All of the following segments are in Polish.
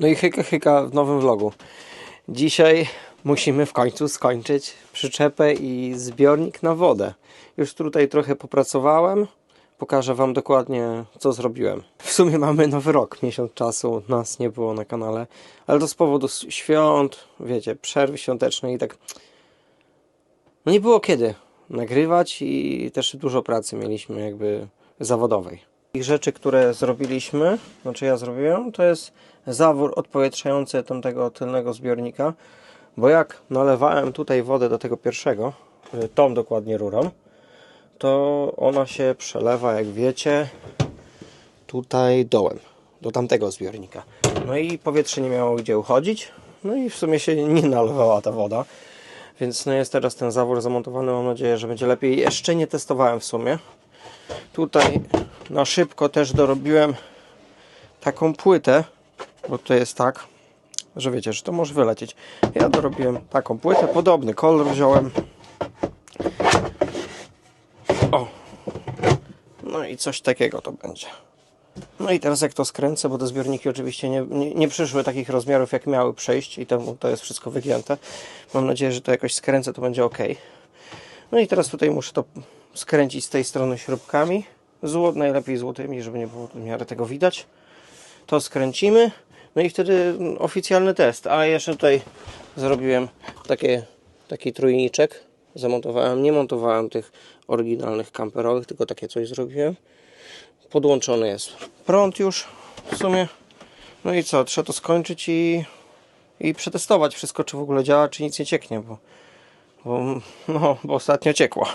No i hyka hyka w nowym vlogu. Dzisiaj musimy w końcu skończyć przyczepę i zbiornik na wodę. Już tutaj trochę popracowałem. Pokażę Wam dokładnie, co zrobiłem. W sumie mamy nowy rok, miesiąc czasu nas nie było na kanale, ale to z powodu świąt, wiecie, przerwy świątecznej i tak. No nie było kiedy nagrywać i też dużo pracy mieliśmy jakby zawodowej. I rzeczy, które zrobiliśmy, znaczy ja zrobiłem, to jest zawór odpowietrzający tamtego tylnego zbiornika, bo jak nalewałem tutaj wodę do tego pierwszego, y, tą dokładnie rurą, to ona się przelewa, jak wiecie, tutaj dołem, do tamtego zbiornika. No i powietrze nie miało gdzie uchodzić, no i w sumie się nie nalewała ta woda, więc no jest teraz ten zawór zamontowany, mam nadzieję, że będzie lepiej. Jeszcze nie testowałem w sumie. Tutaj na szybko też dorobiłem taką płytę, bo to jest tak, że wiecie, że to może wylecieć. Ja dorobiłem taką płytę, podobny kolor wziąłem. O! No i coś takiego to będzie. No i teraz jak to skręcę, bo te zbiorniki oczywiście nie, nie, nie przyszły takich rozmiarów jak miały przejść i temu to jest wszystko wygięte. Mam nadzieję, że to jakoś skręcę, to będzie ok. No i teraz tutaj muszę to skręcić z tej strony śrubkami. Złot, najlepiej złotymi, żeby nie było w miarę tego widać. To skręcimy. No i wtedy mm, oficjalny test. A jeszcze tutaj zrobiłem takie, taki trójniczek. Zamontowałem, nie montowałem tych oryginalnych kamperowych, tylko takie coś zrobiłem. Podłączony jest prąd już w sumie. No i co, trzeba to skończyć i, i przetestować wszystko, czy w ogóle działa, czy nic nie cieknie, bo, bo, no, bo ostatnio ciekło.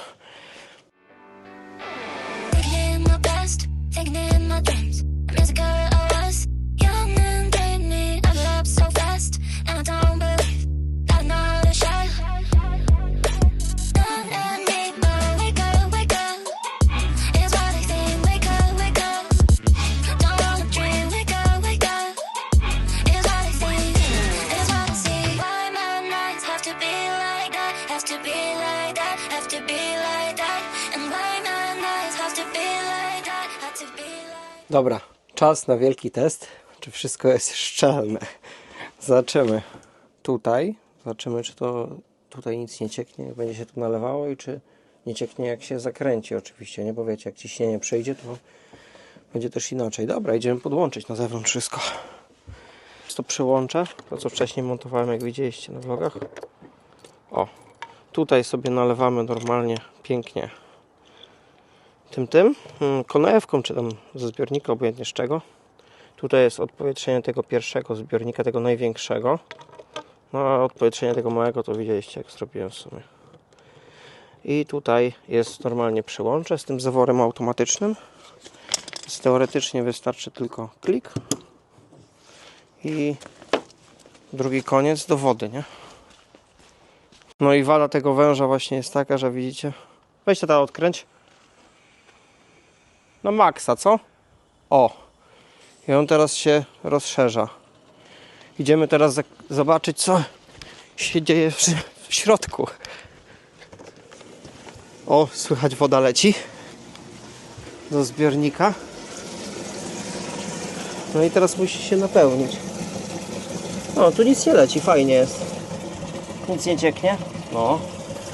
Dobra, czas na wielki test. Czy wszystko jest szczelne? Zobaczymy tutaj. Zobaczymy, czy to tutaj nic nie cieknie, jak będzie się tu nalewało i czy nie cieknie, jak się zakręci oczywiście, nie? Bo wiecie, jak ciśnienie przejdzie, to będzie też inaczej. Dobra, idziemy podłączyć na zewnątrz wszystko. To przyłączę, to co wcześniej montowałem, jak widzieliście na vlogach. O, tutaj sobie nalewamy normalnie, pięknie tym tym mm, konewką, czy tam ze zbiornika, obojętnie z czego. Tutaj jest odpowietrzenie tego pierwszego zbiornika, tego największego. No a odpowietrzenie tego małego to widzieliście jak zrobiłem w sumie. I tutaj jest normalnie przyłącze z tym zaworem automatycznym. Więc teoretycznie wystarczy tylko klik i drugi koniec do wody, nie? No i wada tego węża właśnie jest taka, że widzicie. Weź to ta odkręć. Na maksa, co? O! I on teraz się rozszerza. Idziemy teraz zobaczyć, co się dzieje w środku. O, słychać woda leci do zbiornika. No i teraz musi się napełnić. No, tu nic nie leci, fajnie jest. Nic nie cieknie. No.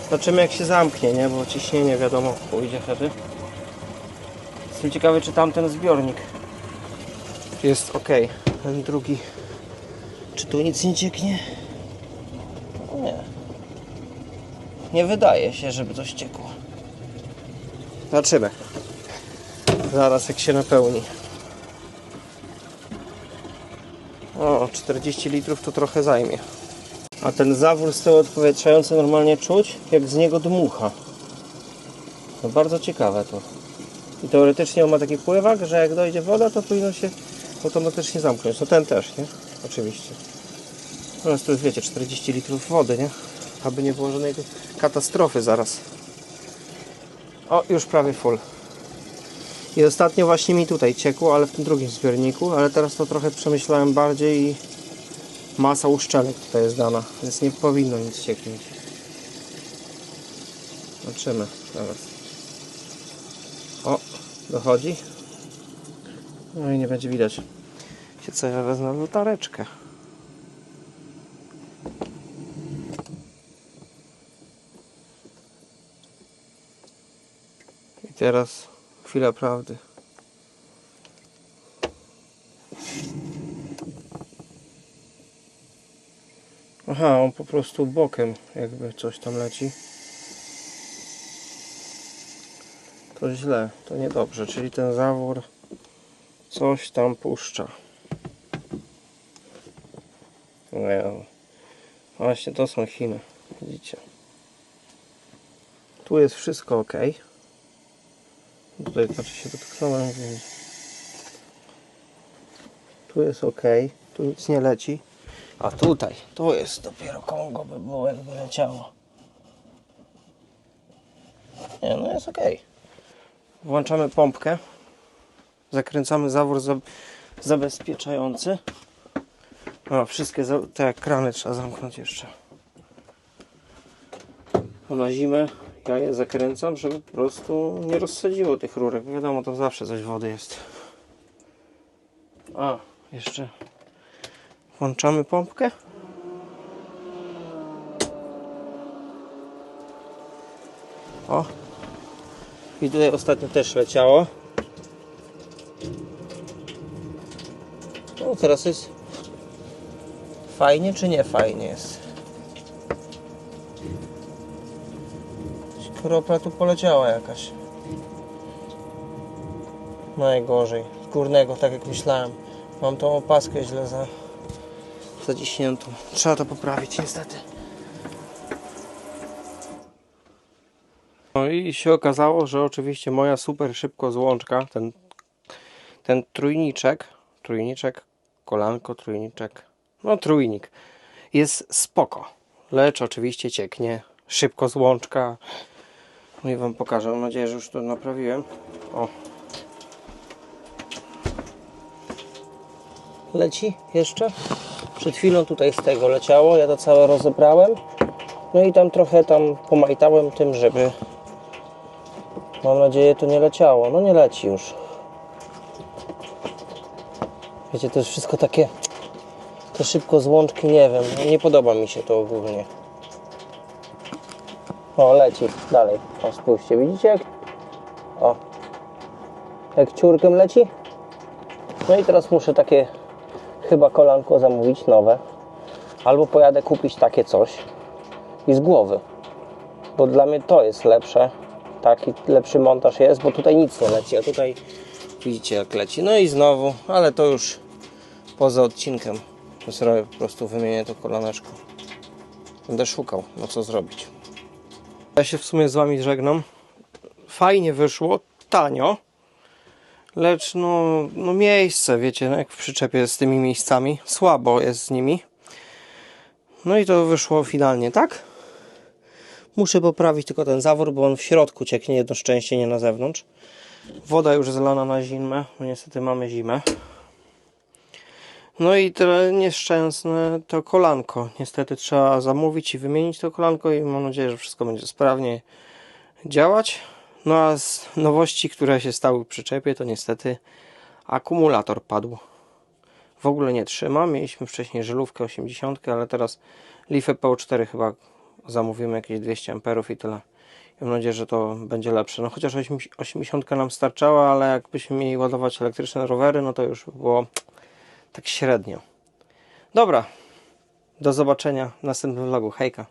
Zobaczymy jak się zamknie, nie? Bo ciśnienie wiadomo pójdzie wtedy. Jestem ciekawy, czy tamten zbiornik jest ok. Ten drugi. Czy tu nic nie cieknie? Nie. Nie wydaje się, żeby coś ciekło. Zobaczymy. Zaraz jak się napełni. O, 40 litrów to trochę zajmie. A ten zawór z tyłu odpowietrzający normalnie czuć, jak z niego dmucha. Bardzo ciekawe to. I teoretycznie on ma taki pływak, że jak dojdzie woda, to powinno się automatycznie zamknąć. No ten też, nie? Oczywiście. Teraz tu jest, wiecie, 40 litrów wody, nie? Aby nie było żadnej katastrofy zaraz. O, już prawie full. I ostatnio właśnie mi tutaj ciekło, ale w tym drugim zbiorniku, ale teraz to trochę przemyślałem bardziej i masa uszczelek tutaj jest dana, więc nie powinno nic cieknąć. Zobaczymy teraz. Dochodzi. No i nie będzie widać. Wiecie co, ja wezmę latareczkę. I teraz chwila prawdy. Aha, on po prostu bokiem jakby coś tam leci. To źle, to niedobrze, czyli ten zawór coś tam puszcza. Nie, właśnie to są Chiny, widzicie. Tu jest wszystko ok. Tutaj znaczy się dotknąłem, więc tu jest ok, tu nic nie leci. A tutaj, to jest dopiero Kongo by było jakby leciało. Nie, no jest ok. Włączamy pompkę. Zakręcamy zawór za, zabezpieczający. Wszystkie te krany trzeba zamknąć jeszcze. Na zimę ja je zakręcam, żeby po prostu nie rozsadziło tych rurek. Wiadomo, to zawsze coś wody jest. A, jeszcze włączamy pompkę. O. I tutaj ostatnio też leciało. No teraz jest fajnie czy nie fajnie jest? Kropla tu poleciała jakaś. Najgorzej. Górnego, tak jak myślałem. Mam tą opaskę źle za, zaciśniętą. Trzeba to poprawić niestety. No i się okazało, że oczywiście moja super szybko złączka, ten, ten trójniczek, trójniczek, kolanko, trójniczek, no trójnik, jest spoko. Lecz oczywiście cieknie szybko złączka. No i Wam pokażę, mam nadzieję, że już to naprawiłem. O. Leci jeszcze? Przed chwilą tutaj z tego leciało, ja to całe rozebrałem. No i tam trochę tam pomajtałem tym, żeby Mam nadzieję, to nie leciało. No nie leci już. Wiecie, to jest wszystko takie. Te szybko złączki, nie wiem. no Nie podoba mi się to ogólnie. O, leci dalej. O, spójrzcie, widzicie jak. O. Jak ciurkiem leci. No i teraz muszę takie chyba kolanko zamówić nowe. Albo pojadę kupić takie coś i z głowy. Bo dla mnie to jest lepsze taki lepszy montaż jest, bo tutaj nic nie leci, a tutaj widzicie jak leci. No i znowu, ale to już poza odcinkiem. Zrobię po prostu wymienię to kolaneczko. Będę szukał, no co zrobić. Ja się w sumie z Wami żegnam. Fajnie wyszło, tanio. Lecz no, no miejsce, wiecie, no jak w przyczepie z tymi miejscami, słabo jest z nimi. No i to wyszło finalnie, tak? Muszę poprawić tylko ten zawór, bo on w środku cieknie jedno szczęście, nie na zewnątrz. Woda już zlana na zimę, bo niestety mamy zimę. No i to nieszczęsne to kolanko. Niestety trzeba zamówić i wymienić to kolanko i mam nadzieję, że wszystko będzie sprawnie działać. No a z nowości, które się stały w przyczepie, to niestety akumulator padł. W ogóle nie trzyma. Mieliśmy wcześniej żelówkę 80, ale teraz Leaf PO4 chyba zamówimy jakieś 200 amperów i tyle. Mam nadzieję, że to będzie lepsze. No chociaż 80 nam starczała, ale jakbyśmy mieli ładować elektryczne rowery, no to już by było tak średnio. Dobra. Do zobaczenia w następnym vlogu. Hejka.